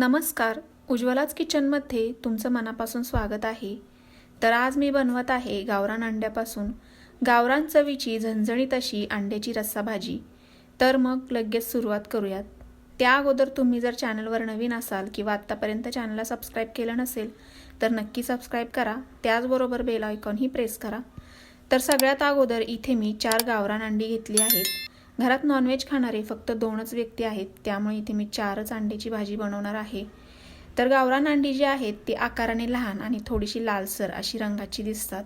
नमस्कार. उज्ज्वलाच किचनमध्ये तुमचं मनापासून स्वागत आहे. तर आज मी बनवत आहे गावरान अंड्यापासून. गावरान चवीची झणझणीत अशी अंड्याची रस्सा भाजी. तर मग लगेच सुरुवात करूयात. त्या अगोदर तुम्ही जर चॅनलवर नवीन असाल किंवा आत्तापर्यंत चॅनलला सबस्क्राईब केलं नसेल तर नक्की सबस्क्राईब करा. त्याचबरोबर बेल आयकॉनही प्रेस करा. तर सगळ्यात अगोदर इथे मी चार गावरान अंडी घेतली आहेत. घरात नॉनव्हेज खाणारे फक्त दोनच व्यक्ती आहेत त्यामुळे इथे मी चारच अंड्याची भाजी बनवणार आहे. तर गावरान अंडी जी आहेत ती आकाराने लहान आणि थोडीशी लालसर अशी रंगाची दिसतात.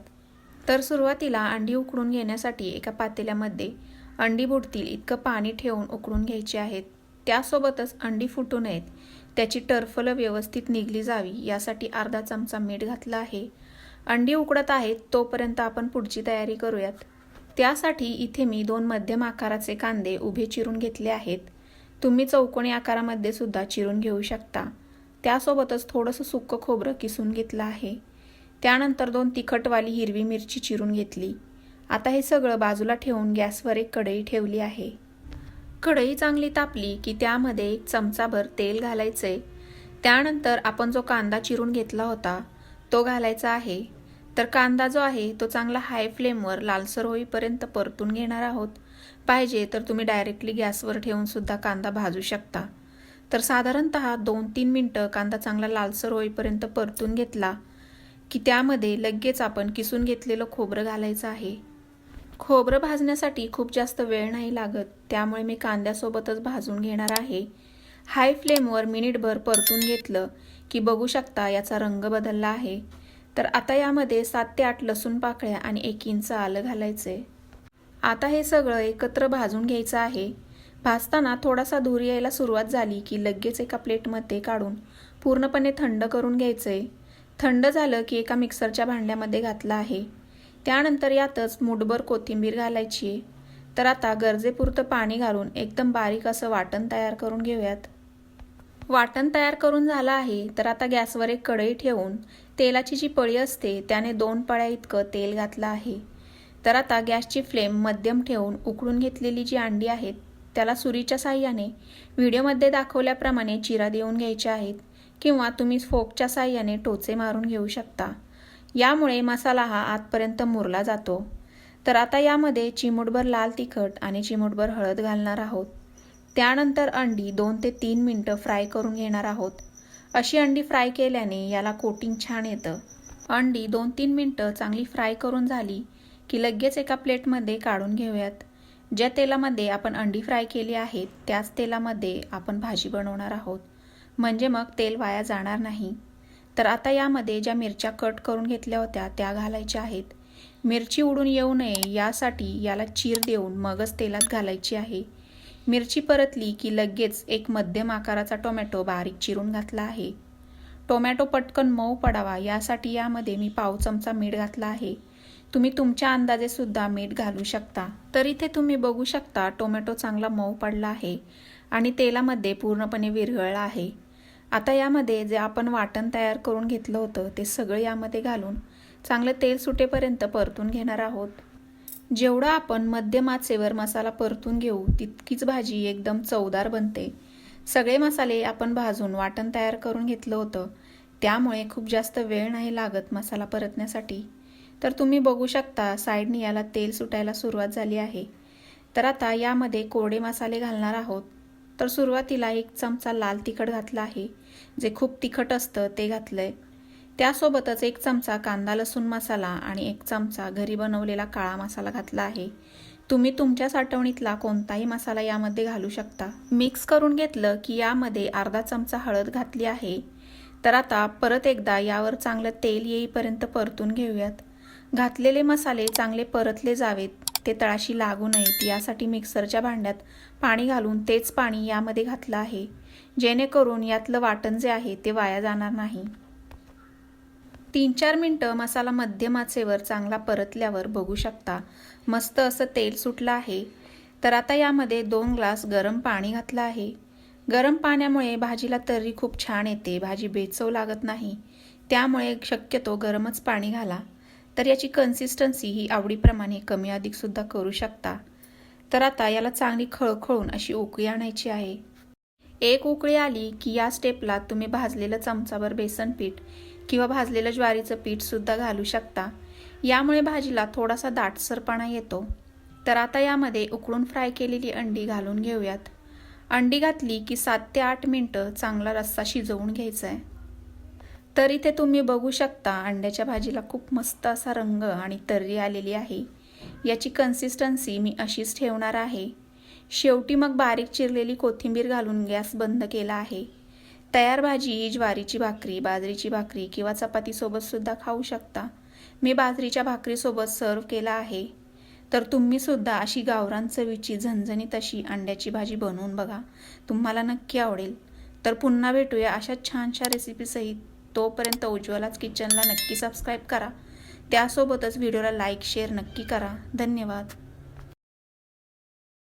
तर सुरुवातीला अंडी उकडून घेण्यासाठी एका पातेल्यामध्ये अंडी बुडतील इतकं पाणी ठेवून उकडून घ्यायची आहेत. त्यासोबतच अंडी फुटू नयेत त्याची टरफलं व्यवस्थित निघली जावी यासाठी अर्धा चमचा मीठ घातलं आहे. अंडी उकडत आहेत तोपर्यंत आपण पुढची तयारी करूयात. त्यासाठी इथे मी दोन मध्यम आकाराचे कांदे उभे चिरून घेतले आहेत. तुम्ही चौकोनी आकारामध्ये सुद्धा चिरून घेऊ शकता. त्यासोबतच थोडंसं सुक्कं खोबरं किसून घेतलं आहे. त्यानंतर दोन तिखटवाली हिरवी मिरची चिरून घेतली. आता हे सगळं बाजूला ठेवून गॅसवर एक कढई ठेवली आहे. कढई चांगली तापली की त्यामध्ये एक चमचाभर तेल घालायचे त्यानंतर आपण जो कांदा चिरून घेतला होता तो घालायचा आहे. तर कांदा जो आहे तो चांगला हाय फ्लेमवर लालसर होईपर्यंत परतून घेणार आहोत. पाहिजे तर तुम्ही डायरेक्टली गॅसवर ठेवून सुद्धा कांदा भाजू शकता. तर साधारणत दोन तीन मिनटं कांदा चांगला लालसर होईपर्यंत परतून घेतला की त्यामध्ये लगेच आपण किसून घेतलेलं खोबरं घालायचं आहे. खोबरं भाजण्यासाठी खूप जास्त वेळ नाही लागत त्यामुळे मी कांद्यासोबतच भाजून घेणार आहे. हाय फ्लेमवर मिनिटभर परतून घेतलं की बघू शकता याचा रंग बदलला आहे. तर आता यामध्ये सात ते आठ लसूण पाकळ्या आणि एक इंच आलं घालायचं. आहे आता हे सगळं एकत्र भाजून घ्यायचं आहे. भाजताना थोडासा धूर यायला सुरुवात झाली की लगेच एका प्लेटमध्ये काढून पूर्णपणे थंड करून घ्यायचं. आहे थंड झालं की एका मिक्सरच्या भांड्यामध्ये घातलं आहे. त्यानंतर यातच मुठभर कोथिंबीर घालायची. आहे तर आता गरजेपुरतं पाणी घालून एकदम बारीक असं वाटण तयार करून घेऊयात. वाटण तयार करून झालं आहे तर आता गॅसवर एक कढई ठेवून तेलाची जी पळी असते त्याने दोन पळ्या इतकं तेल घातलं आहे. तर आता गॅसची फ्लेम मध्यम ठेवून उकळून घेतलेली जी अंडी आहेत त्याला सुरीच्या साह्याने व्हिडिओमध्ये दाखवल्याप्रमाणे चिरा देऊन घ्यायच्या आहेत किंवा तुम्ही फोकच्या साह्याने टोचे मारून घेऊ शकता. यामुळे मसाला हा आतपर्यंत मुरला जातो. तर आता यामध्ये चिमूटभर लाल तिखट आणि चिमूटभर हळद घालणार आहोत. त्यानंतर अंडी दोन ते तीन मिनटं फ्राय करून घेणार आहोत. अशी अंडी फ्राय केल्याने याला कोटिंग छान येतं. अंडी दोन तीन मिनटं चांगली फ्राय करून झाली की लगेच एका प्लेटमध्ये काढून घेऊयात. ज्या तेलामध्ये आपण अंडी फ्राय केली आहेत त्याच तेलामध्ये आपण भाजी बनवणार आहोत. म्हणजे मग तेल वाया जाणार नाही. तर आता यामध्ये ज्या मिरच्या कट करून घेतल्या होत्या त्या घालायच्या आहेत. मिरची उडून येऊ नये यासाठी याला चीर देऊन मगच तेलात घालायची आहे. मिरची परतली की लगेच एक मध्यम आकाराचा टोमॅटो बारीक चिरून घातला आहे. टोमॅटो पटकन मऊ पडावा यासाठी यामध्ये मी पाव चमचा मीठ घातला आहे. तुम्ही तुमच्या अंदाजे सुद्धा मीठ घालू शकता. तर इथे तुम्ही बघू शकता टोमॅटो चांगला मऊ पडला आहे आणि तेलामध्ये पूर्णपणे विरघळला आहे. आता यामध्ये जे आपण वाटण तयार करून घेतलं होतं ते सगळं यामध्ये घालून चांगलं तेल सुटेपर्यंत परतून घेणार आहोत. जेवढा आपण मध्यम आचेवर मसाला परतून घेऊ तितकीच भाजी एकदम चवदार बनते. सगळे मसाले आपण भाजून वाटण तयार करून घेतलं होतं. त्यामुळे खूप जास्त वेळ नाही लागत मसाला परतण्यासाठी. तर तुम्ही बघू शकता साईडनी याला तेल सुटायला सुरुवात झाली आहे. तर आता यामध्ये कोरडे मसाले घालणार आहोत. तर सुरुवातीला एक चमचा लाल तिखट घातला आहे. जे खूप तिखट असतं ते घातलं आहे त्यासोबतच एक चमचा कांदा लसूण मसाला आणि एक चमचा घरी बनवलेला काळा मसाला घातला आहे. तुम्ही तुमच्या साठवणीतला कोणताही मसाला यामध्ये घालू शकता. मिक्स करून घेतलं की यामध्ये अर्धा चमचा हळद घातली आहे. तर आता परत एकदा यावर चांगलं तेल येईपर्यंत परतून घेऊयात. घातलेले मसाले चांगले परतले जावेत. ते तळाशी लागू नयेत. यासाठी मिक्सरच्या भांड्यात पाणी घालून तेच पाणी यामध्ये घातलं आहे. जेणेकरून यातलं वाटण जे आहे ते वाया जाणार नाही. तीन चार मिनटं मसाला मध्यम आचेवर चांगला परतल्यावर बघू शकता. मस्त असं तेल सुटलं आहे. तर आता यामध्ये दोन ग्लास गरम पाणी घातलं आहे. गरम पाण्यामुळे भाजीला तर्री खूप छान येते. भाजी बेचव लागत नाही. त्यामुळे शक्यतो गरमच पाणी घाला. तर याची कन्सिस्टन्सी ही आवडीप्रमाणे कमी अधिकसुद्धा करू शकता. तर आता याला चांगली खळखळून अशी उकळी आणायची आहे. एक उकळी आली की या स्टेपला तुम्ही भाजलेलं चमचाभर बेसन पीठ किंवा भाजलेलं ज्वारीचं पीठसुद्धा घालू शकता. यामुळे भाजीला थोडासा दाटसरपणा येतो. तर आता यामध्ये उकळून फ्राय केलेली अंडी घालून घेऊयात. अंडी घातली की सात ते आठ मिनटं चांगला रस्सा शिजवून घ्यायचा आहे तर इथे तुम्ही बघू शकता अंड्याच्या भाजीला खूप मस्त असा रंग आणि तर्री आलेली आहे. याची कन्सिस्टन्सी मी अशीच ठेवणार आहे. शेवटी मग बारीक चिरलेली कोथिंबीर घालून गॅस बंद केला आहे. तयार भाजी ज्वारीची भाकरी बाजरीची भाकरी किंवा चपातीसोबतसुद्धा खाऊ शकता. मी बाजरीच्या भाकरीसोबत सर्व केला आहे. तर तुम्ही सुद्धा अशी गावरान चवीची झणझणीत अशी अंड्याची भाजी बनवून बघा. तुम्हाला नक्की आवडेल. तर पुन्हा भेटूया अशा छानशा रेसिपीसहित तोपर्यंत उज्ज्वलाच किचनला नक्की सबस्क्राईब करा. त्यासोबतच व्हिडिओला लाईक शेअर नक्की करा. धन्यवाद.